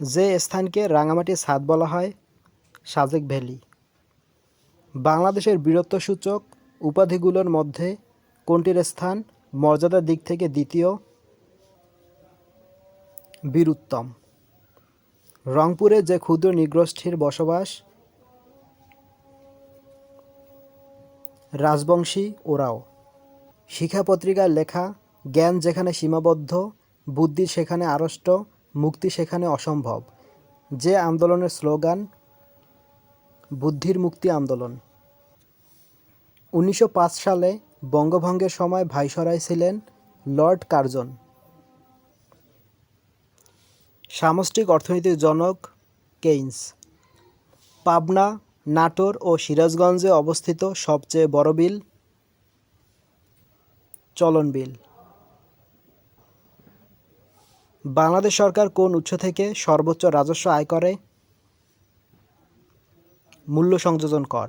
যে স্থানকে রাঙামাটির ছাদ বলা হয়, সাজেক ভ্যালি। বাংলাদেশের বীরত্বসূচক উপাধিগুলোর মধ্যে কোনটির স্থান মর্যাদার দিক থেকে দ্বিতীয়? বীরুত্তম। রংপুরে যে ক্ষুদ্র নৃগোষ্ঠীর বসবাস, রাজবংশী ওরাও। শিক্ষা পত্রিকার লেখা, জ্ঞান যেখানে সীমাবদ্ধ, বুদ্ধি সেখানে আড়ষ্ট মুক্তি সেখানে অসম্ভব। যে আন্দোলনের স্লোগান, বুদ্ধির মুক্তি আন্দোলন। উনিশশো পাঁচ সালে বঙ্গভঙ্গের সময় ভাইসরয় ছিলেন লর্ড কার্জন। সামষ্টিক অর্থনীতির জনক কেইনস। পাবনা, নাটোর ও সিরাজগঞ্জে অবস্থিত সবচেয়ে বড় বিল, চলন বিল। বাংলাদেশ সরকার কোন উৎস থেকে সর্বোচ্চ রাজস্ব আয় করে? মূল্য সংযোজন কর।